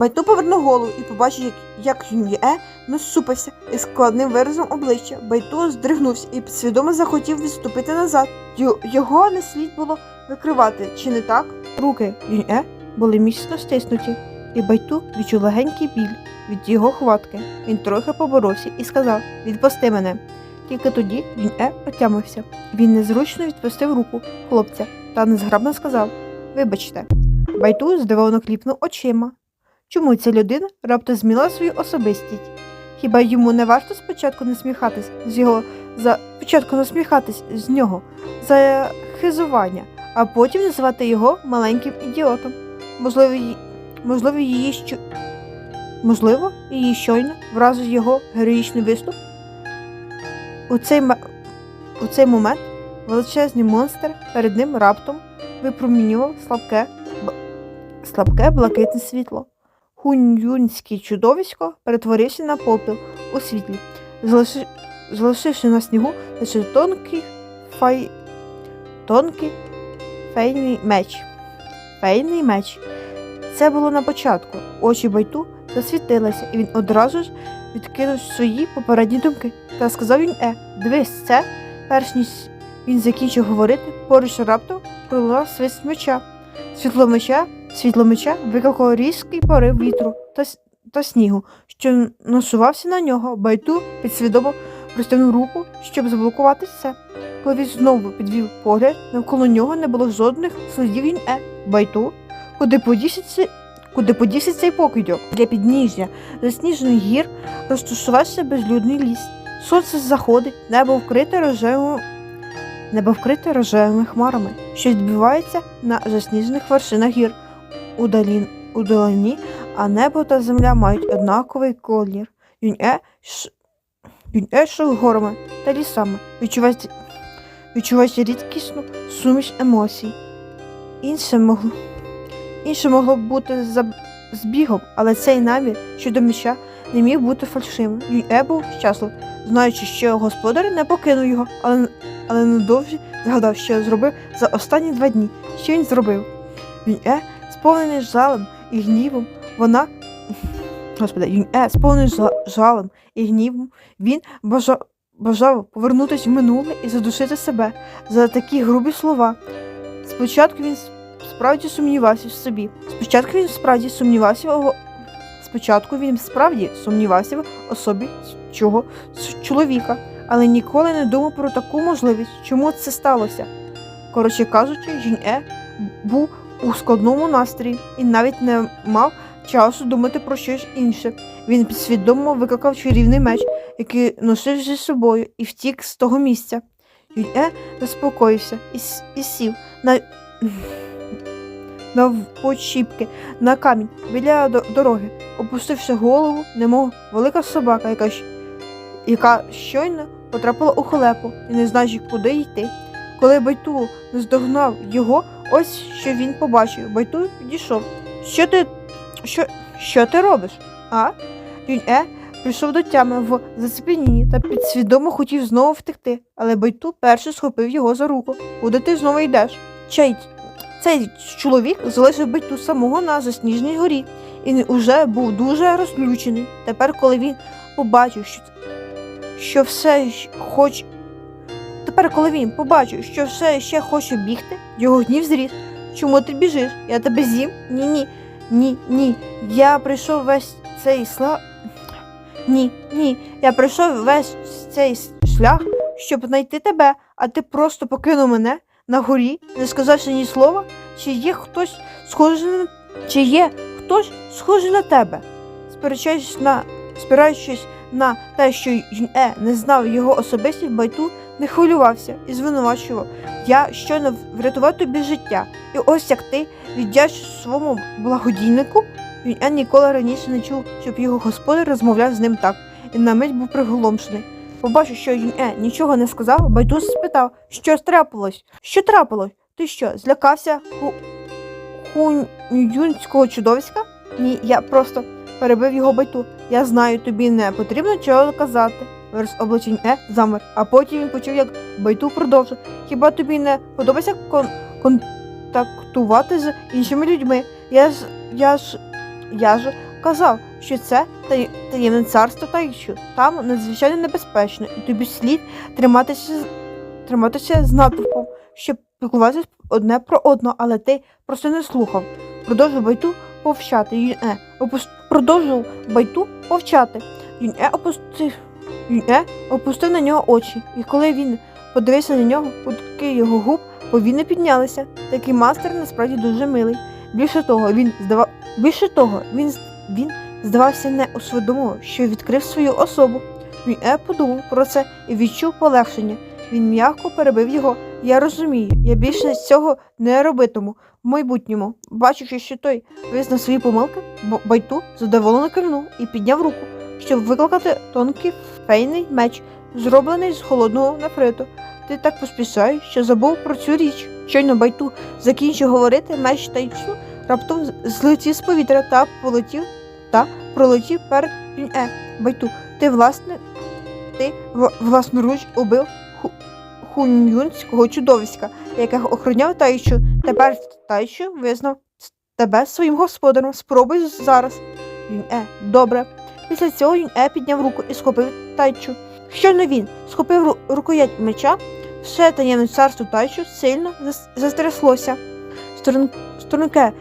Байту повернув голову і побачив, як, як Юн'є насупився із складним виразом обличчя. Байту здригнувся і підсвідомо захотів відступити назад. Його не слід було викривати, чи не так? Руки Юн'є були міцно стиснуті, і Байту відчув легенький біль від його хватки. Він трохи поборовся і сказав: Відпусти мене. Тільки тоді Юн'є отямився. Він незручно відпустив руку хлопця та незграбно сказав: Вибачте. Байту здивовано кліпнув очима. Чому ця людина раптом змінила свою особистість? Хіба йому не варто спочатку насміхатись з його за спочатку насміхатись з нього за хизування, а потім називати його маленьким ідіотом? Можливо, ї- можливо, її що можливо, її щойно вразив його героїчний виступ. У цей, у цей момент величезний монстр перед ним раптом випромінював слабке, слабке блакитне світло. Хунь-юнське чудовисько перетворився на попіл у світлі, залиши- залишивши на снігу лише тонкий фай... тонкий фейний меч. Фейний меч. Це було на початку. Очі байту засвітилися, і він одразу ж відкинув свої попередні думки та сказав їм е, дивись, це, перш ніж він закінчив говорити, поруч раптом пролунав свист меча. Світло меча, світло меча викликало різкий порив вітру та, та снігу, що насувався на нього. Байту підсвідомо простягнув руку, щоб заблокувати це. Коли він знову підвів погляд, навколо нього не було жодних слідів він е. Байту, куди цей, куди подівся цей покидьок? Для підніжжя засніжених гір розташувався безлюдний ліс. Сонце заходить, небо вкрите рожевим Небо вкрите рожевими хмарами, що відбивається на засніжених вершинах гір. Удалі, удалині, а небо та земля мають однаковий колір. Юнь-е ш... Юнь-е горами та лісами, відчувається, відчувається рідкісну суміш емоцій. Інше могло, інше могло б бути за збігом, але цей намір щодо меча не міг бути фальшивим. Юнь-е був щасливий, знаючи, що господар не покинув його, але але недовжі згадав, що зробив за останні два дні. Що він зробив? Він е, сповнений жалем і гнівом, вона. Господи, е, сповнений жалем і гнівом, він бажав, бажав повернутися в минуле і задушити себе за такі грубі слова. Спочатку він справді сумнівався в собі. Спочатку він справді сумнівався в Спочатку він справді сумнівався в особі цього чоловіка але ніколи не думав про таку можливість, чому це сталося. Коротше кажучи, Жінь-Е був у складному настрої і навіть не мав часу думати про щось інше. Він підсвідомо викликав чарівний меч, який носив зі собою, і втік з того місця. Юнь-Е заспокоївся і, і сів на, на почіпки на камінь біля до- дороги, опустивши голову, немов велика собака, яка, яка щойно потрапила у халепу і не знаючи, куди йти. Коли Байту наздогнав його, ось що він побачив. Байту підійшов. Що ти. Що, що ти робиш? А? Він е прийшов до тями в зацепенінні та підсвідомо хотів знову втекти, але Байту перший схопив його за руку. Куди ти знову йдеш? Чей, цей чоловік залишив Байту самого на засніжній горі і уже був дуже розлючений. Тепер, коли він побачив, що що все хоч. Тепер, коли він побачив, що все ще хоче бігти, його гнів зріс. Чому ти біжиш? Я тебе з'їм? Ні, ні, ні, ні. Я прийшов весь цей сла. Ні, ні. Я прийшов весь цей шлях, щоб знайти тебе, а ти просто покинув мене на горі, не сказавши ні слова. Чи є хтось схожий на чи є хтось схожий на тебе? Сперечаючись на спираючись на те, що Юнь-Е не знав його особистість, Байту не хвилювався і звинувачував. Я щойно врятував тобі життя. І ось як ти віддячиш своєму благодійнику. Юнь-Е ніколи раніше не чув, щоб його господар розмовляв з ним так, і на мить був приголомшений. Побачив, що Юнь-Е нічого не сказав, Байту спитав, що трапилось? Що трапилось? Ти що, злякався ху... чудовиська? Ні, я просто перебив його байту. Я знаю, тобі не потрібно чого казати. Вираз обличень Е замер, а потім він почув, як байту продовжив. Хіба тобі не подобається кон- контактувати з іншими людьми? Я ж я ж я ж казав, що це таємне царство Таїчу. Там надзвичайно небезпечно, і тобі слід триматися, триматися з натовпом, щоб піклуватися одне про одного, але ти просто не слухав. Продовжив байту повчати. Юн'е опус... продовжив байту повчати. Юн'е опустив. Юн'е опустив на нього очі, і коли він подивився на нього, кутки його губ повільно піднялися. Такий мастер насправді дуже милий. Більше того, він здавав більше того, він, він здавався не усвідомив, що відкрив свою особу. Він е подумав про це і відчув полегшення. Він м'яко перебив його. Я розумію, я більше цього не робитиму в майбутньому. Бачивши, що той визнав свої помилки, Байту задоволено кивнув і підняв руку, щоб викликати тонкий фейний меч, зроблений з холодного нефриту. Ти так поспішаєш, що забув про цю річ. Щойно Байту закінчив говорити, меч Тайчу раптом злетів з повітря та полетів та пролетів перед Юнь-Е. Байту, ти власне, ти власноруч убив ху, хуньюнського чудовиська, яке охороняв Тайчу. Тепер Тайчу визнав тебе своїм господарем. Спробуй зараз. Юнь-Е, добре. Після цього Юнь-Е підняв руку і схопив Тайчу. Щойно він схопив ру- рукоять меча, все таємне царство Тайчу сильно застряслося. Сторон, сторонке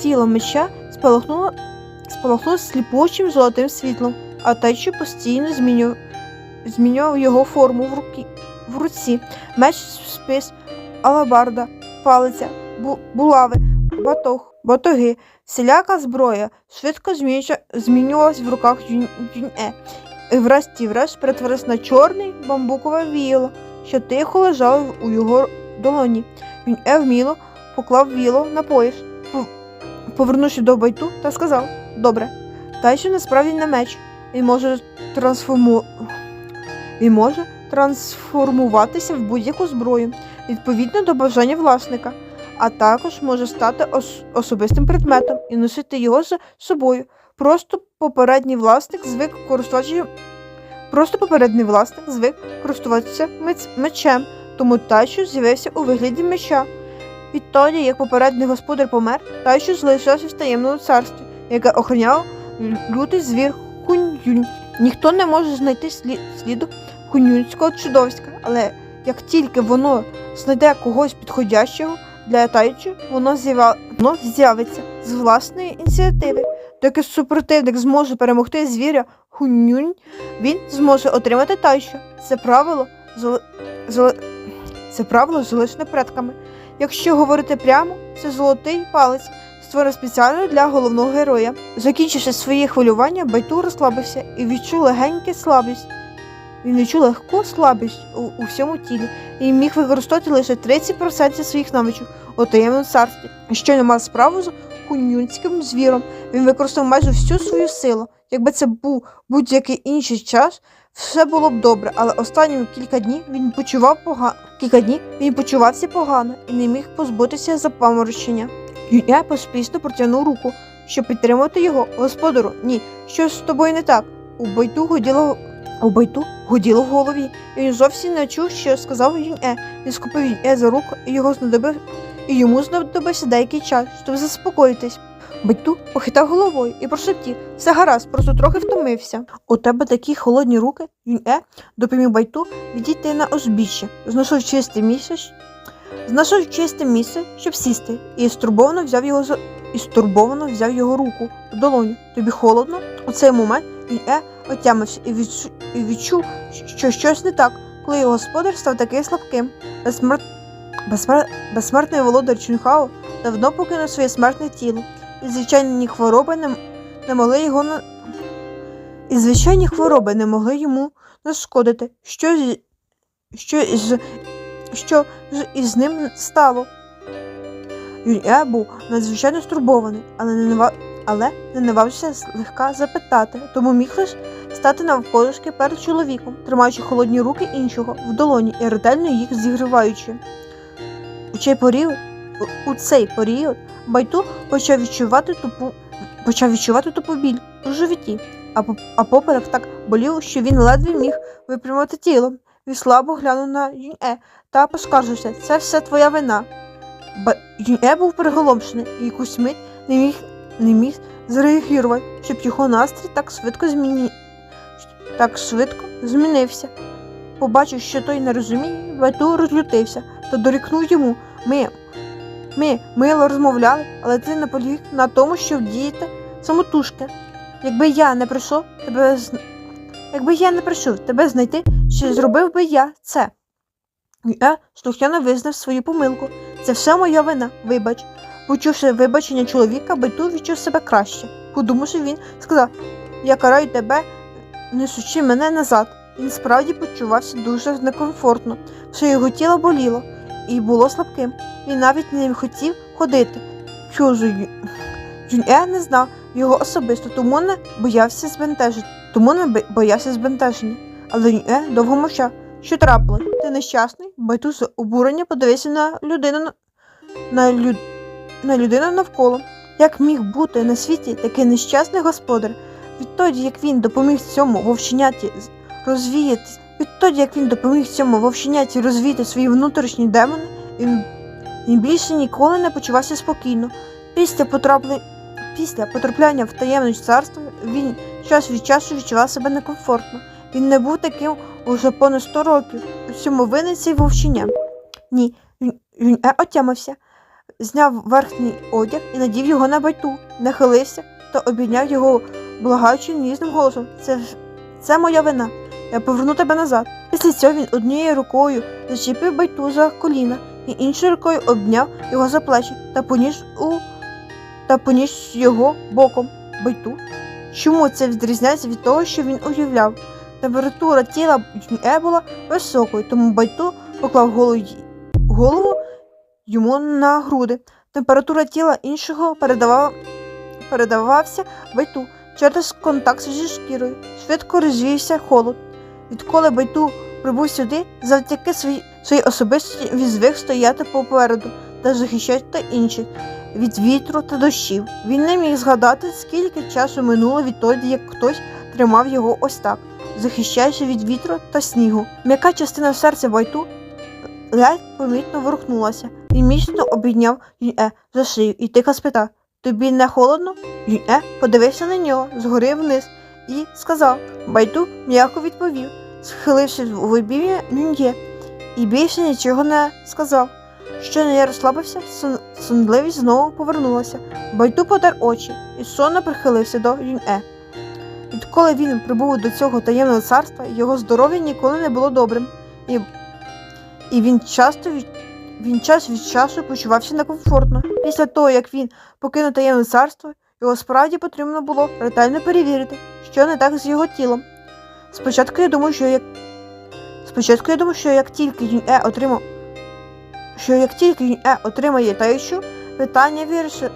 тіло меча спалахнуло, спалахнуло сліпучим золотим світлом, а Тайчу постійно змінював, змінював його форму в, руки, в руці. Меч, спис, алабарда, палиця, бу, булави, батог, батоги, всіляка зброя швидко змінювалась в руках Юнь- Юнь-Е і врешті-врешт перетворився на чорний бамбукове віяло, що тихо лежало у його долоні. Він е вміло поклав віло на пояс, пов- повернувши до байту та сказав: Добре, та що насправді не меч. Він може трансформу... Він може трансформуватися в будь-яку зброю відповідно до бажання власника, а також може стати ос- особистим предметом і носити його з собою. Просто попередній власник звик користуватися. Просто попередній власник звик користуватися мець- мечем, тому Тайчу з'явився у вигляді меча. Відтоді, як попередній господар помер, Тайчу залишався в таємному царстві, яке охороняв лютий звір Хунь-Юнь. Ніхто не може знайти слід, сліду хунюнського чудовиська, але як тільки воно знайде когось підходящого для Тайчу, воно з'явиться з власної ініціативи. Доки супротивник зможе перемогти звіря Хунюнь, він зможе отримати тайшу. Це правило зали... зали- правило залишене предками. Якщо говорити прямо, це золотий палець, створений спеціально для головного героя. Закінчивши своє хвилювання, Байту розслабився і відчув легеньку слабість. Він відчув легку слабість у, у всьому тілі і міг використовувати лише 30% своїх навичок у таємному царстві. Щойно мав справу з хунюнським звіром. Він використав майже всю свою силу. Якби це був будь-який інший час, все було б добре, але останні кілька днів він почував погано. Кілька днів він почувався погано і не міг позбутися запаморочення. Юня поспішно протягнув руку, щоб підтримати його. Господару, ні, щось з тобою не так. У байту годіло у байту гуділо в голові, і він зовсім не чув, що сказав Юнь-Е. Він схопив Юнь-Е за руку, і його знадобив, і йому знадобився деякий час, щоб заспокоїтись. Байту похитав головою і прошептів все гаразд, просто трохи втомився. У тебе такі холодні руки, Юнь-Е допоміг Байту відійти на узбіччя, знайшов чисте місце, місце, щоб сісти, і стурбовано взяв його за і стурбовано взяв його руку в долоню. Тобі холодно? У цей момент Юнь-Е отямився і відчув, і відчув, що щось не так, коли його господар став таким слабким. Безсмер... Безсмер... Безсмертний володар Чунхао давно покинув своє смертне тіло, і звичайні хвороби не, не могли його на... І звичайні хвороби не могли йому нашкодити. Що, з... що, з... що ж із ним стало? Юрія був надзвичайно стурбований, але не, нава... але не наважився злегка запитати, тому міг лише стати навколишки перед чоловіком, тримаючи холодні руки іншого в долоні і ретельно їх зігріваючи. У цей період, у, цей період Байту почав відчувати тупу, почав відчувати тупу біль у животі, а, а поперек так болів, що він ледве міг випрямити тіло. Він слабо глянув на Юнь-Е та поскаржився, це все твоя вина. Ба... Юнь-Е був приголомшений і якусь мить не міг, не міг зреагувати, щоб його настрій так швидко зміні... так швидко змінився. Побачив, що той не розуміє, Байту розлютився та дорікнув йому. Ми, ми мило розмовляли, але ти наполіг на тому, що діяти самотужки. Якби я не прийшов тебе. Якби я не прийшов тебе знайти, чи зробив би я це? Я слухняно визнав свою помилку. Це все моя вина, вибач. Почувши вибачення чоловіка, Байту відчув себе краще. Подумавши, він сказав: Я караю тебе, несучи мене назад. Він справді почувався дуже некомфортно, все його тіло боліло і було слабким. Він навіть не хотів ходити. Чозу Юн'е не знав його особисто, тому не боявся збентежити, тому не боявся збентеження. Але Юн'е довго мовчав. Що трапилось? Ти нещасний? Байту обурення подивився на людину на, на, лю... на людину навколо. Як міг бути на світі такий нещасний господар? Відтоді, як він допоміг цьому вовченяті розвіятись, відтоді, як він допоміг цьому вовченяті розвіяти свої внутрішні демони, він, він більше ніколи не почувався спокійно. Після потраплення Після потрапляння в таємне царство він час від часу відчував себе некомфортно. Він не був таким уже понад 100 років. У цьому винен цей вовчення. Ні, він, він е отямився, зняв верхній одяг і надів його на байту, нахилився та обійняв його благаючим ніжним голосом. Це, це моя вина. Я поверну тебе назад. Після цього він однією рукою зачепив байту за коліна і іншою рукою обняв його за плечі та поніс у та поніс його боком байту. Чому це відрізняється від того, що він уявляв? Температура тіла Е була високою, тому байту поклав голову, йому на груди. Температура тіла іншого передавала, передавався байту через контакт зі шкірою. Швидко розвіявся холод. Відколи байту прибув сюди, завдяки своїй своїй особистості він звик стояти попереду та захищати інших від вітру та дощів. Він не міг згадати, скільки часу минуло відтоді, як хтось тримав його ось так, захищаючи від вітру та снігу. М'яка частина серця байту ледь помітно ворухнулася. Він міцно обійняв Юн'е за шию і тихо спитав Тобі не холодно? Юн'е подивився на нього згори вниз і сказав Байту м'яко відповів, схилившись в обіймі Юн'є, і більше нічого не сказав. Щойно я розслабився, сон- сонливість знову повернулася. Байту потер очі і сонно прихилився до Юн'е. Відколи він прибув до цього таємного царства, його здоров'я ніколи не було добрим, і, і він часто від, він час від часу почувався некомфортно. Після того, як він покинув таємне царство, його справді потрібно було ретельно перевірити, що не так з його тілом. Спочатку я думав, що як спочатку я думав, що як тільки Юн'е отримав що як тільки Юн'е отримає таючу, питання виріши...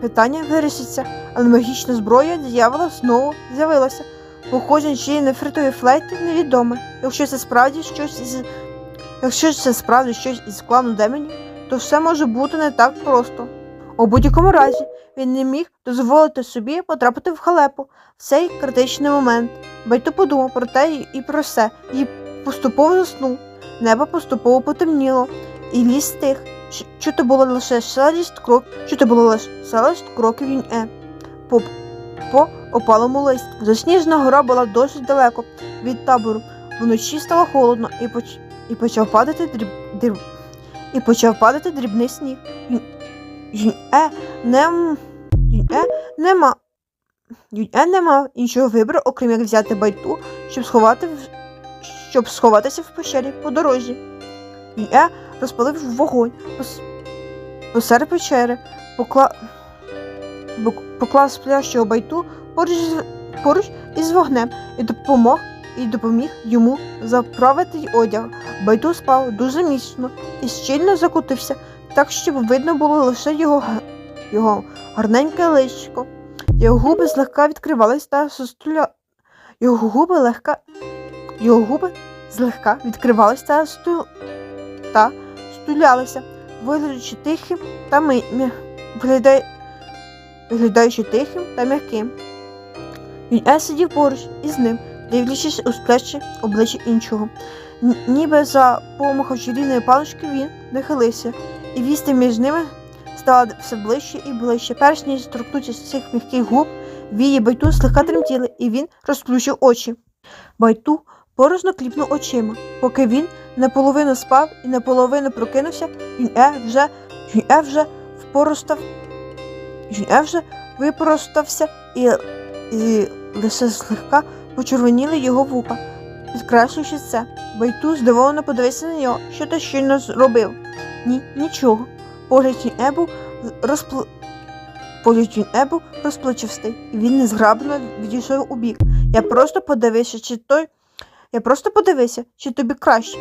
питання вирішиться, але магічна зброя дьявола знову з'явилася. Походження цієї нефритової флейти невідоме. Якщо це справді щось із якщо це справді щось із клану демонів, то все може бути не так просто. У будь-якому разі він не міг дозволити собі потрапити в халепу в цей критичний момент. Байту подумав про те і про все, і поступово заснув. Небо поступово потемніло, і ліс стих. Ч- Чути було лише шелест крок, чути було лише шелест кроків він е. По, по опалому листі. Засніжена гора була досить далеко від табору. Вночі стало холодно і, поч... і почав падати дріб... дріб... і почав падати дрібний сніг. Юн... Юнь-е не... Юнь-е нема... Юнь-е не мав іншого вибору, окрім як взяти байту, щоб сховати щоб сховатися в пещері по дорозі. Юнь-е розпалив вогонь пос... посеред печери, покла... поклав сплящого байту поруч, поруч із вогнем і допомог і допоміг йому заправити одяг. Байту спав дуже міцно і щільно закутився, так щоб видно було лише його, його гарненьке личко. Його губи злегка відкривались та состуля... Його губи легка... Його губи злегка відкривались та сту... та стулялися, виглядаючи тихим та ми... м'я- виглядає... виглядаючи тихим та м'яким. Він е сидів поруч із ним, дивлячись у сплечі обличчя іншого. Ніби за помахом чарівної палички він нахилився, і вісти між ними стала все ближче і ближче. Перш ніж торкнутися цих м'яких губ, вії Байту слегка тремтіли, і він розплющив очі. Байту порожно кліпнув очима. Поки він наполовину спав і наполовину прокинувся, Юн'е вже, Юн'е вже впоростав, Юн'е вже випростався і, і лише злегка почервоніли його вуха, підкреслюючи це. Байту здивовано подивився на нього, що ти щойно зробив. Ні, нічого. Погляд Юн'е був розпл... Погляд Юн'е був і він незграбно відійшов у бік. Я просто подивився, чи той. Я просто подивився, чи тобі краще.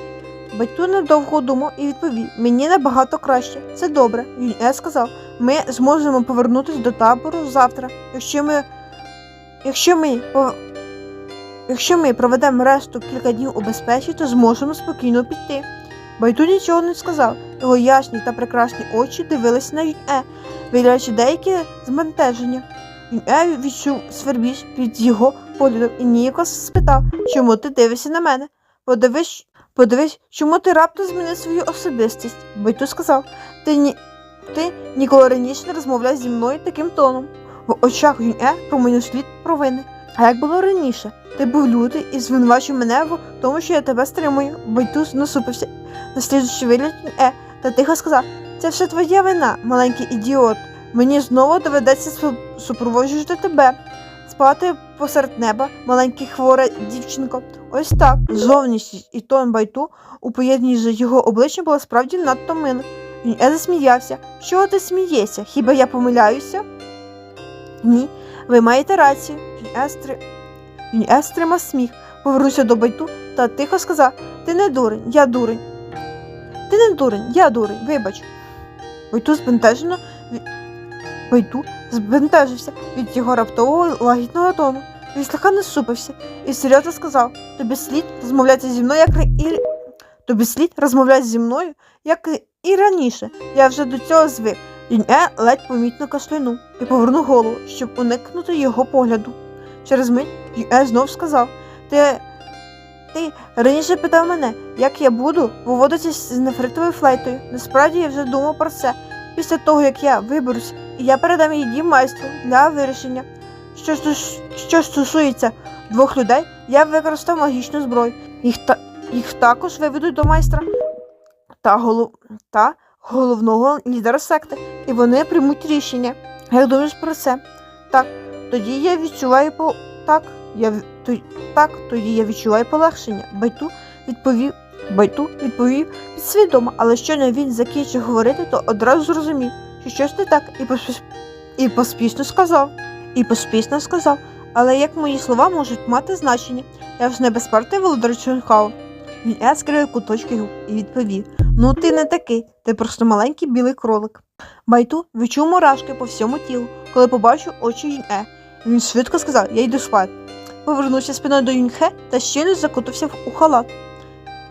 Батько недовго думав і відповів: мені набагато краще. Це добре. Юн'е сказав, ми зможемо повернутися до табору завтра, якщо ми. Якщо ми Якщо ми проведемо решту кілька днів у безпеці, то зможемо спокійно піти. Байту нічого не сказав. Його ясні та прекрасні очі дивилися на Юн'е, виявляючи деякі збентеження. Юн'е відчув свербіж під його поглядом і ніяко спитав, чому ти дивишся на мене. Подивись, подивись, чому ти раптом змінив свою особистість. Байту сказав, ти, ні, ти ніколи раніше не розмовляв зі мною таким тоном. В очах Юн'е промайнув слід провини. А як було раніше? Ти був лютий і звинувачив мене в тому, що я тебе стримую. Байтус насупився, наслідуючи вигляд е, та тихо сказав: це все твоя вина, маленький ідіот. Мені знову доведеться супроводжувати тебе. Спати посеред неба, маленька хвора дівчинко. Ось так. Зовнішність і тон байту у поєднанні з його обличчям була справді надто мила. Він е засміявся. Чого ти смієшся? Хіба я помиляюся? Ні, ви маєте рацію. Він е стри... Він е стримав сміх, повернувся до байту та тихо сказав: Ти не дурень, я дурень. Ти не дурень, я дурень, вибач. Байту збентежено. Байту збентежився від його раптового лагідного тону. Він слегка насупився і серйозно сказав: Тобі слід розмовляти зі мною, як і тобі слід розмовляти зі мною, як і раніше. Я вже до цього звик. Юн'е ледь помітно кашлянув і повернув голову, щоб уникнути його погляду. Через мить Юн'е знов сказав: Ти, ти раніше питав мене, як я буду поводитися з нефритовою флейтою. Насправді я вже думав про це. Після того, як я виберусь, я передам її майстру для вирішення. Що, що стосується двох людей, я використав магічну зброю. Їх, та, їх також виведуть до майстра та, голов, та головного лідера секти, і вони приймуть рішення. Як думаєш про це? Так, тоді я відчуваю по так, я то, так, тоді я відчуваю полегшення. Байту відповів. Байту відповів підсвідомо, але щойно він закінчив говорити, то одразу зрозумів, що щось не так, і, поспіш... і поспішно сказав. І поспішно сказав, але як мої слова можуть мати значення? Я ж не безпартий володар Чонхао. Він е скривив куточки губ і відповів: Ну, ти не такий, ти просто маленький білий кролик. Байту відчув мурашки по всьому тілу, коли побачив очі Юнь-Е. Він швидко сказав: Я йду спати. Повернувся спиною до Юньхе та щойно закутався у халат.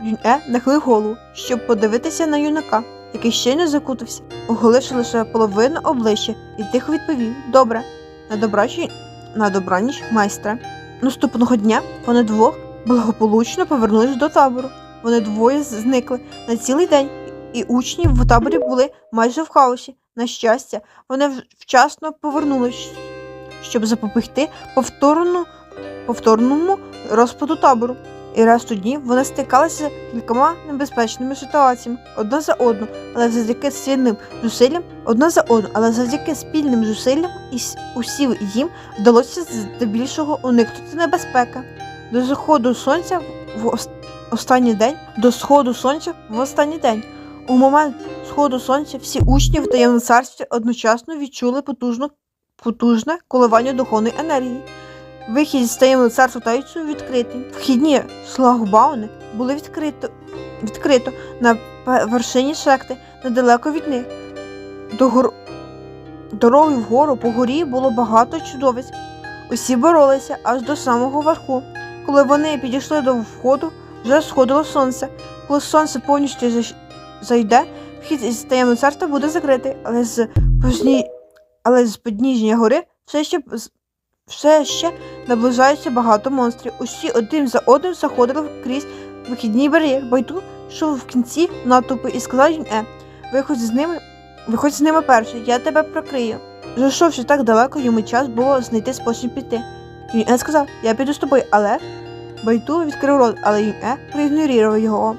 Юнь-Е нахилив голову, щоб подивитися на юнака, який щойно закутався, оголивши лише половину обличчя, і тихо відповів: Добре, на добраніч, на добраніч, майстре. Наступного дня вони двох благополучно повернулись до табору. Вони двоє зникли на цілий день, і учні в таборі були майже в хаосі. На щастя, вони вчасно повернулись, щоб запобігти повторну, повторному розпаду табору. І решту днів вони стикалися з кількома небезпечними ситуаціями одна за одну, але завдяки спільним зусиллям, одна за одну, але завдяки спільним зусиллям і усім їм вдалося здебільшого уникнути небезпеки. До заходу сонця в останній день, до сходу сонця в останній день. У момент сходу сонця всі учні в таємному царстві одночасно відчули потужну, потужне коливання духовної енергії. Вихід з таємного царства тайцю відкритий. Вхідні шлагбауни були відкрито, відкрито на вершині шекти, недалеко від них. До гор... Дороги вгору по горі було багато чудовиць. Усі боролися аж до самого верху. Коли вони підійшли до входу, вже сходило сонце. Коли сонце повністю зайде, вхід із таємного царства буде закритий, але з позні... але з підніжжя гори все ще все ще наближається багато монстрів. Усі один за одним заходили крізь вихідний бар'єр. Байду йшов в кінці натовпу і сказав їм е. Виходь з ними, Виходь з ними перше, я тебе прокрию. Зайшовши так далеко, йому час було знайти спосіб піти. Юнь-Е сказав, я піду з тобою, але. Байту відкрив рот, але Юнь-Е проігнорував його.